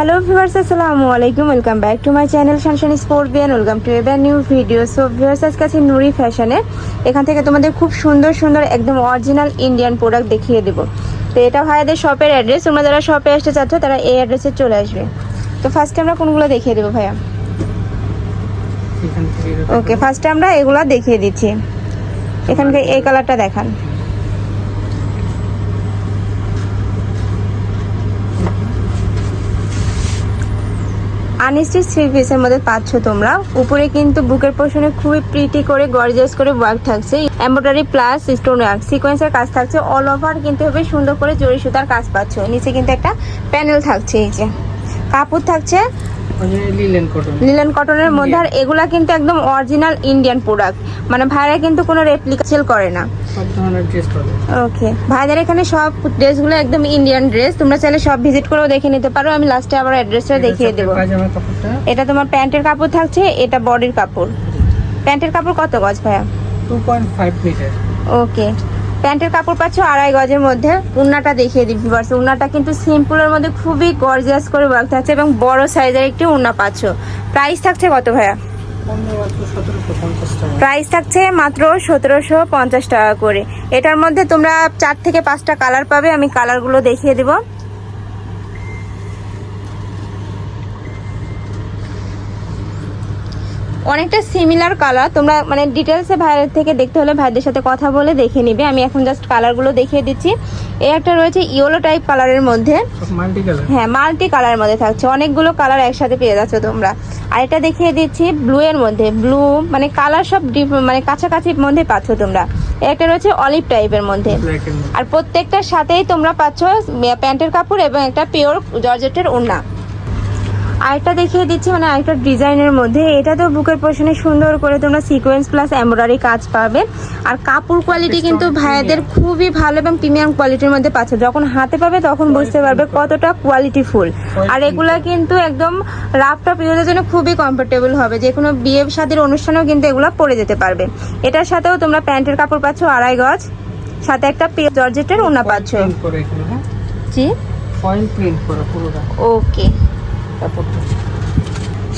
Hello viewers আসসালামু আলাইকুম welcome back to my channel Shanshan sport Beant welcome to এবার new video so viewers আজকে আছে নুরি ফ্যাশনে এখান থেকে তোমাদের খুব সুন্দর সুন্দর একদম অরিজিনাল ইন্ডিয়ান প্রোডাক্ট দেখিয়ে দেবো। তো এটা ভাইয়াদের শপের অ্যাড্রেস তোমরা যারা শপে আসতে চাচ্ছ তারা এই অ্যাড্রেসে চলে আসবে। তো ফার্স্টে আমরা কোনগুলো দেখিয়ে দেবো ভাইয়া? ওকে ফার্স্টে আমরা এগুলো দেখিয়ে দিচ্ছি। এখানকার এই কালারটা দেখান। আনস্টিচ থ্রি পিসের মধ্যে পাচ্ছ তোমরা। উপরে কিন্তু বুকের পোর্শনে খুবই প্রিটি করে গর্জিয়াস করে ওয়ার্ক থাকছে। এম্ব্রয়ডারি প্লাস স্টোন ওয়ার্ক সিকোয়েন্সের কাজ থাকছে অল ওভার কিন্তু হবে সুন্দর করে জরি সুতার কাজ পাচ্ছ। নিচে কিন্তু একটা প্যানেল থাকছে, এই যে। কাপড় থাকছে লিলেন কটনের মধ্যে আর এগুলা কিন্তু একদম অরিজিনাল ইন্ডিয়ান প্রোডাক্ট মানে ভাইরা কিন্তু কোনো রেপ্লিকা সেল করে না। ওকে ভাইদের এখানে সব ড্রেসগুলো একদম ইন্ডিয়ান ড্রেস তোমরা চাইলে সব ভিজিট করেও দেখে নিতে পারো। আমি লাস্টে আবার অ্যাড্রেসটা দেখিয়ে দেবো। এটা তোমার প্যান্টের কাপড় থাকছে এটা বডির কাপড়। প্যান্টের কাপড় কত গজ ভাইয়া? Two point five metre okay প্যান্টের কাপড় পাচ্ছ আড়াই গজের মধ্যে। উন্নাটা দেখিয়ে দিবি ভিউয়ার্স উন্নাটা কিন্তু সিম্পলের মধ্যে খুবই গর্জিয়াস করে ওয়ার্ক থাকছে এবং বড় সাইজের একটি উন্না পাচ্ছ। প্রাইস থাকছে কত ভাইয়া? প্রাইস থাকছে মাত্র সতেরোশো পঞ্চাশ টাকা করে। এটার মধ্যে তোমরা চার থেকে পাঁচটা কালার পাবে, আমি কালারগুলো দেখিয়ে দেবো। অনেকটা সিমিলার কালার তোমরা মানে ডিটেলসে ভাইয়ের থেকে দেখতে হলে ভাইদের সাথে কথা বলে দেখে নিবে। আমি এখন জাস্ট কালারগুলো দেখিয়ে দিচ্ছি। এই একটা রয়েছে ইয়েলো টাইপ কালারের মধ্যে। হ্যাঁ মাল্টি কালারের মধ্যে থাকছে। অনেকগুলো কালার একসাথে পেয়ে যাচ্ছ তোমরা। আর এটা দেখিয়ে দিচ্ছি ব্লু এর মধ্যে। ব্লু মানে কালার সব ডিফ- মানে কাছাকাছির মধ্যে পাচ্ছ তোমরা। একটা রয়েছে অলিভ টাইপের মধ্যে। আর প্রত্যেকটার সাথেই তোমরা পাচ্ছ প্যান্টের কাপড় এবং একটা পিওর জর্জেটের ওড়না। আরেকটা দেখিয়ে দিচ্ছি মানে আরেকটা ডিজাইনের মধ্যে। এটা তো বুকের পোর্শনে সুন্দর করে তোমরা সিকোয়েন্স প্লাস এমব্রয়ডারি কাজ পাবে। আর কাপড় কোয়ালিটি কিন্তু ভাইয়াদের খুবই ভালো এবং প্রিমিয়াম কোয়ালিটির মধ্যে পাচ্ছে। যখন হাতে পাবে তখন বুঝতে পারবে কতটা কোয়ালিটি ফুল আর এগুলা কিন্তু একদম রাফ টপ ইউজের জন্য খুবই কমফোর্টেবল হবে। যে কোনো বিয়ে শাদির অনুষ্ঠানেও কিন্তু এগুলো পরে যেতে পারবে। এটার সাথেও তোমরা প্যান্টের কাপড় পাচ্ছ আড়াই গজ। সাথে একটা জর্জেটের ওনা পাচ্ছ। হ্যাঁ? জি। ফয়েল প্রিন্ট করা পুরোটা। ওকে কাপড়টা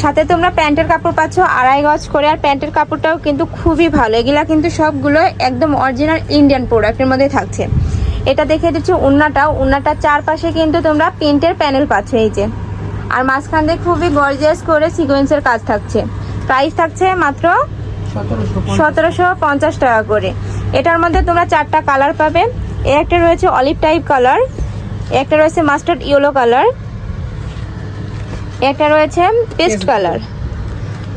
সাথে তোমরা প্যান্টের কাপড় পাচ্ছ আড়াই গজ করে আর প্যান্টের কাপড়টাও কিন্তু খুবই ভালো। এগুলা কিন্তু সবগুলো একদম অরিজিনাল ইন্ডিয়ান প্রোডাক্টের মধ্যে থাকছে। এটা দেখে দিচ্ছি উন্নাটাও। উন্নাটার চারপাশে কিন্তু তোমরা প্রিন্টের প্যানেল পাচ্ছ এই যে। আর মাঝখান দিয়ে খুবই গর্জিয়াস করে সিকোয়েন্সের কাজ থাকছে। প্রাইস থাকছে মাত্র সতেরোশো পঞ্চাশ টাকা করে। এটার মধ্যে তোমরা চারটা কালার পাবে। একটা রয়েছে অলিভ টাইপ কালার একটা রয়েছে মাস্টার্ড ইয়েলো কালার একটা রয়েছে পেস্ট কালার।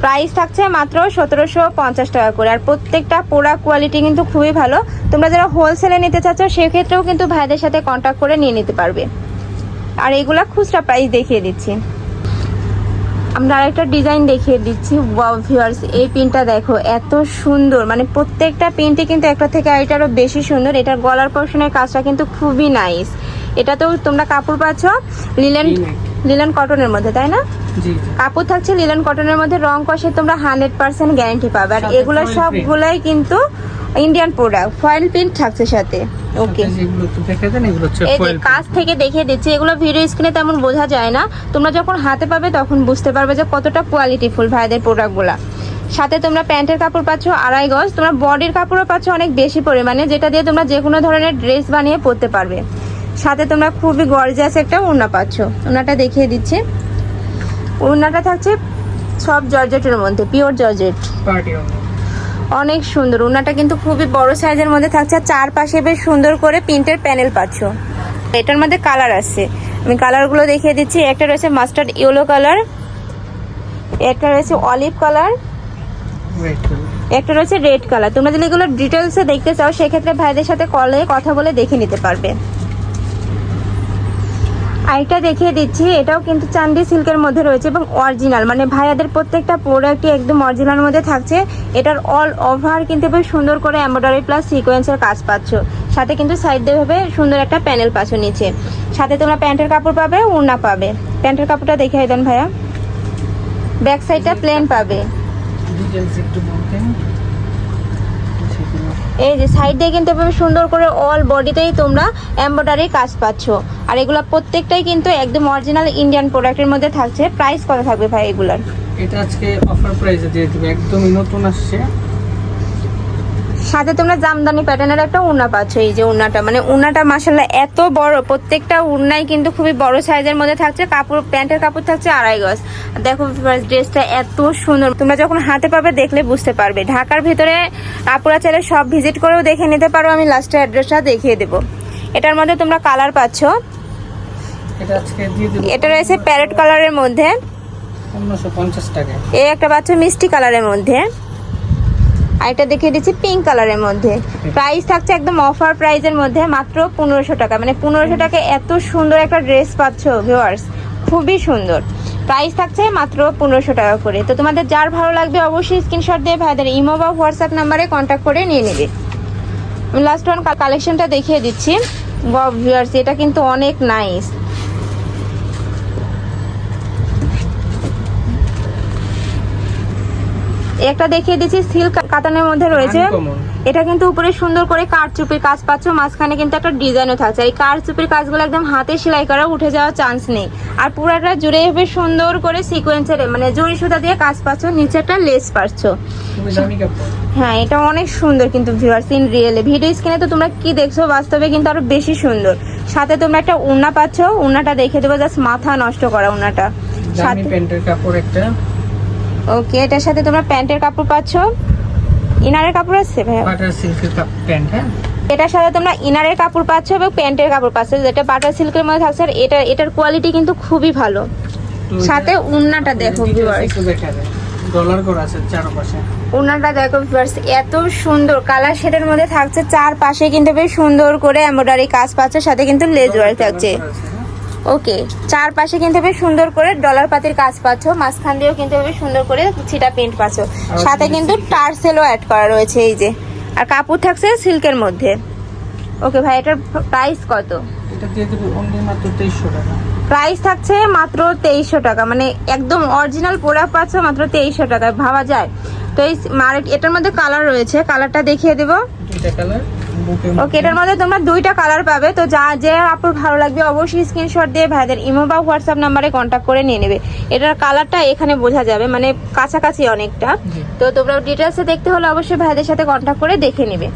প্রাইস থাকছে মাত্র সতেরোশো পঞ্চাশ টাকা করে। আর প্রত্যেকটা পোড়া কোয়ালিটি কিন্তু খুবই ভালো। তোমরা যারা হোলসেলে নিতে চাচ্ছ সেক্ষেত্রেও কিন্তু ভাইদের সাথে কন্ট্যাক্ট করে নিয়ে নিতে পারবে। আর এগুলা খুচরা প্রাইস দেখিয়ে দিচ্ছি। আমরা আরেকটা ডিজাইন দেখিয়ে দিচ্ছি। ওয়াও ভিউয়ার্স এই পিনটা দেখো এত সুন্দর। মানে প্রত্যেকটা পিনটি কিন্তু একটা থেকে আরেকটারও বেশি সুন্দর। এটার গলার পোর্শনের কাজটা কিন্তু খুবই নাইস এটাতেও তোমরা কাপড় পাচ্ছ লিলেন। লিলেন কটনের মধ্যে তাই না? কাপড় থাকছে লিলেন কটনের মধ্যে রং কষে তোমরা হান্ড্রেড পার্সেন্ট গ্যারান্টি পাবে। আর এগুলো। সবগুলাই কিন্তু ইন্ডিয়ান প্রোডাক্ট ফয়েল প্রিন্ট থাকছে সাথে। ওকে এই কাছ থেকে দেখে দিচ্ছি এগুলো ভিডিও স্ক্রিনে তেমন বোঝা যায় না। তোমরা যখন হাতে পাবে তখন বুঝতে পারবে যে কতটা কোয়ালিটি ফুল ভাইদের প্রোডাক্টগুলা সাথে তোমরা প্যান্টের কাপড় পাচ্ছ আড়াই গজ তোমরা বডির কাপড়ও পাচ্ছ অনেক বেশি পরিমাণে যেটা দিয়ে তোমরা যে কোনো ধরনের ড্রেস বানিয়ে পরতে পারবে। সাথে তোমরা খুবই গর্জিয়াস একটা ওড়না পাচ্ছ। ওড়নাটা দেখিয়ে দিচ্ছি। ওড়নাটা থাকছে সব জর্জেটের মধ্যে পিওর জর্জেট। অনেক সুন্দর। ওনাটা কিন্তু খুবই বড় সাইজের মধ্যে থাকছে। আর চারপাশে বেশ সুন্দর করে প্রিন্টের প্যানেল পাচ্ছ। এটার মধ্যে কালার আছে। আমি কালারগুলো দেখিয়ে দিচ্ছি। একটা রয়েছে মাস্টার্ড ইয়েলো কালার একটা রয়েছে অলিভ কালার একটা রয়েছে রেড কালার তোমরা যদি এগুলো ডিটেলসে দেখতে চাও সেক্ষেত্রে ভাইদের সাথে কলে কথা বলে দেখে নিতে পারবে। আরেকটা দেখিয়ে দিচ্ছি, এটাও কিন্তু চান্দি সিল্কের মধ্যে রয়েছে এবং অরিজিনাল মানে ভাইয়াদের প্রত্যেকটা প্রোডাক্টই একদম অরিজিনাল মধ্যে থাকছে। এটার অল ওভার কিন্তু বেশ সুন্দর করে এমব্রয়ডারি প্লাস সিকোয়েন্সের কাজ পাচ্ছ। সাথে কিন্তু সাইড দিয়ে ভাবে সুন্দর একটা প্যানেল পাচ্ছ নিচে। সাথে তোমরা প্যান্টের কাপড় পাবে উড়না পাবে। প্যান্টের কাপড়টা দেখে দেন ভাইয়া। ব্যাক সাইডটা প্লেন পাবে। একটু এই যে সাইড দিয়ে কিন্তু এভাবে সুন্দর করে অল বডিতেই তোমরা এম্ব্রয়ডারি কাজ পাচ্ছ। আর এগুলো প্রত্যেকটাই কিন্তু একদম অরিজিনাল ইন্ডিয়ান প্রোডাক্টের মধ্যে থাকছে। প্রাইস কত থাকবে ভাই এগুলার? এটা আজকে অফার প্রাইসে দিয়ে দিবে। একদমই নতুন আসছে। সাথে তোমরা জামদানি প্যাটার্নের একটা উন্না পাচ্ছ এই যে উন্নাটা। মানে উন্নাটা মাসাল্লাহ এত বড় প্রত্যেকটা উন্নাই কিন্তু খুবই বড় সাইজের মধ্যে থাকছে কাপড় প্যান্টের কাপড় থাকছে আড়াই গজ। দেখো ড্রেসটা এত সুন্দর। তোমরা যখন হাতে পাবে দেখলে বুঝতে পারবে। ঢাকার ভিতরে আপুরা চাইলে সব ভিজিট করেও দেখে নিতে পারো আমি লাস্টে অ্যাড্রেসটা দেখিয়ে দেবো। এটার মধ্যে তোমরা কালার পাচ্ছ। এটা রয়েছে প্যারেট কালারের মধ্যে। এই একটা পাচ্ছ মিষ্টি কালারের মধ্যে। আরেকটা দেখিয়ে দিচ্ছি পিঙ্ক কালারের মধ্যে। প্রাইস থাকছে একদম অফার প্রাইসের মধ্যে মাত্র পনেরোশো টাকা। মানে পনেরোশো টাকা এত সুন্দর একটা ড্রেস পাচ্ছ ভিউয়ার্স খুবই সুন্দর। প্রাইস থাকছে মাত্র পনেরোশো টাকা করে। তো তোমাদের যার ভালো লাগবে অবশ্যই স্ক্রিনশট দিয়ে ভাইদের ইমো বা হোয়াটসঅ্যাপ নাম্বারে কন্ট্যাক্ট করে নিয়ে নেবে। লাস্ট ওয়ান কালেকশনটা দেখিয়ে দিচ্ছি। ভিউয়ার্স এটা কিন্তু অনেক নাইস একটা দেখিয়ে দিচ্ছি সিল্ক কাতানের মধ্যে রয়েছে। এটা কিন্তু উপরে সুন্দর করে কারচুপির কাজ পাচ্ছ মাঝখানে কিন্তু একটা ডিজাইনও থাকছে। এই কারচুপির কাজগুলো একদম হাতে সেলাই করা উঠে যাওয়ার চান্স নেই। আর পুরাটা জুড়ে হবে সুন্দর করে সিকোয়েন্সের মানে জরি সুতা দিয়ে কাজ পাচ্ছ নিচে একটা লেস পাচ্ছ। হ্যাঁ এটা অনেক সুন্দর কিন্তু ভিউয়ার্স ইন রিয়েলে ভিডিও স্ক্রিনে তো তোমরা কি দেখছ বাস্তবে কিন্তু আরও বেশি সুন্দর। সাথে তোমরা একটা উন্না পাচ্ছ উন্নাটা দেখে দেবো জাস্ট মাথা নষ্ট করা উন্নাটা। সাথে প্যান্টের কাপড় একটা। ওকে এটার সাথে তোমরা প্যান্টের কাপড় পাচ্ছ। ইনারের কাপড় আছে ভাইয়া? বাটার সিল্কের প্যান্ট হ্যাঁ? এটার সাথে তোমরা ইনারের কাপড় পাচ্ছ এবং প্যান্টের কাপড় পাচ্ছ। যেটা বাটার সিল্কের মধ্যে থাকছে আর এটা এটার কোয়ালিটি কিন্তু খুবই ভালো। সাথে উন্নাটা দেখো ডলার করা আছে চারপাশে। উন্নাটা দেখো ভিউয়ার্স এত সুন্দর। কালার শেডের মধ্যে থাকছে চারপাশে কিন্তু বেশ সুন্দর করে এমব্রয়ডারি কাজ পাচ্ছে সাথে কিন্তু লেজ ওয়ার্ক থাকছে। ওকে চারপাশে কিন্তু বেশ সুন্দর করে ডলার পাতির কাজ পাচ্ছ মাঝখান দিয়েও কিন্তু বেশ সুন্দর করে ছিটা প্রিন্ট পাচ্ছ। সাথে কিন্তু টার্সেলও অ্যাড করা রয়েছে এই যে। আর কাপড় থাকছে সিল্কের মধ্যে। ওকে ভাই এটার প্রাইস কত? এটা দিয়ে দেবে অনলি মাত্র তেইশশো টাকা। প্রাইস থাকছে মাত্র তেইশশো টাকা মানে একদম অরিজিনাল প্রোডাক্ট পাচ্ছ মাত্র তেইশশো টাকায় ভাবা যায়। তো এই এটার মধ্যে কালার রয়েছে কালারটা দেখিয়ে দেবো। কালার ওকে এটার মধ্যে তোমরা দুইটা কালার পাবে। তো যা যে আপুর ভালো লাগবে অবশ্যই স্ক্রিনশট দিয়ে ভাইদের ইমো বা হোয়াটসঅ্যাপ নাম্বারে কন্ট্যাক্ট করে নিয়ে নেবে। এটার কালারটা এখানে বোঝা যাবে মানে কাছাকাছি অনেকটা। তো তোমরা ডিটেলসে দেখতে হলে অবশ্যই ভাইদের সাথে কন্ট্যাক্ট করে দেখে নেবে।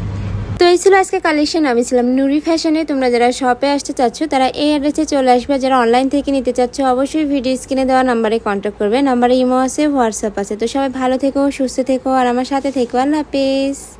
তো এই ছিল আজকে কালেকশন আমি ছিলাম নুরি ফ্যাশনে তোমরা যারা শপে আসতে চাচ্ছ তারা এই অ্যাড্রেসে চলে আসবে। যারা অনলাইন থেকে নিতে চাচ্ছ অবশ্যই ভিডিও স্ক্রিনে দেওয়া নাম্বারে কন্ট্যাক্ট করবে। নাম্বারে ইমো আছে হোয়াটসঅ্যাপ আছে। তো সবাই ভালো থেকো সুস্থ থেকো আর আমার সাথে থেকো। আল্লাহ হাফেজ।